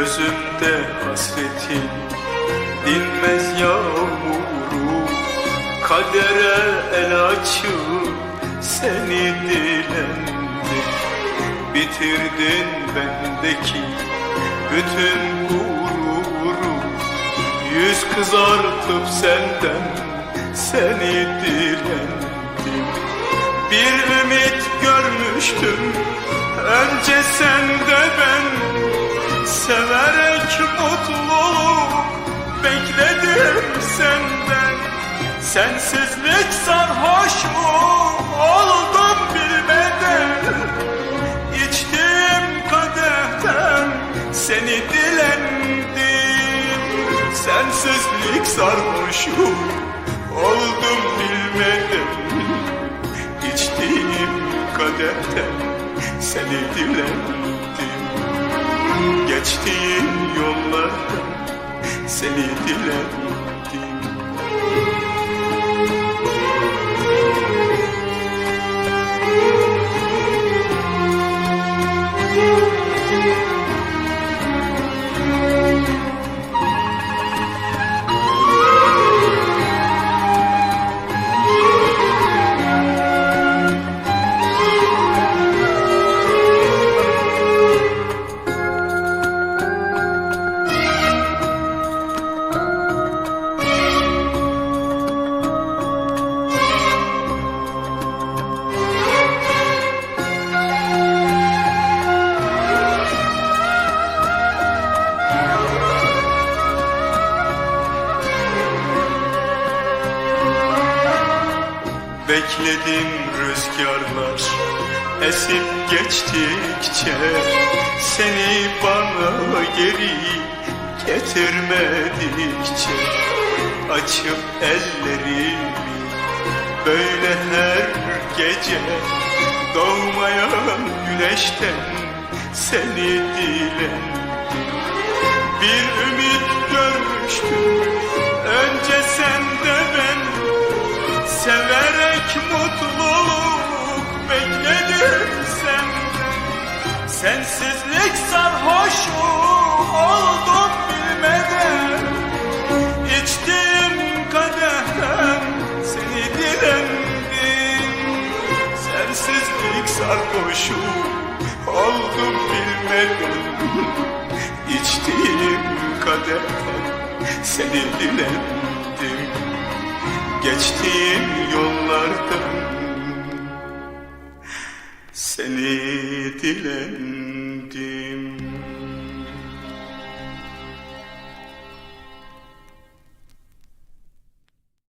Gözümde hasretin dinmez yağmuru. Kadere el açıp seni dilendim Bitirdin bendeki bütün gururu. Yüz kızartıp senden seni dilendim. Bir ümit görmüştüm önce sen Sensizlik sarhoş mu oldum bilmeden İçtiğim kadehten seni dilendim. Sensizlik sarhoşu oldum bilmeden İçtiğim kadehten seni dilendim. Geçtiğim yollarda seni diledim Bekledim rüzgarlar. Esip geçtikçe Seni bana geri getirmedikçe Açıp ellerimi böyle her gece Doğmayan güneşten seni dilendim Bir ümit görmüştüm önce sende ben. Severek mutluluk bekledim senden? Sensizlik sarhoşu oldum bilmeden. İçtiğim kadehten seni dilendim. Sensizlik sarhoşu oldum bilmeden. İçtiğim kadehten seni dilendim geçtiğim yollardan Seni dilendim.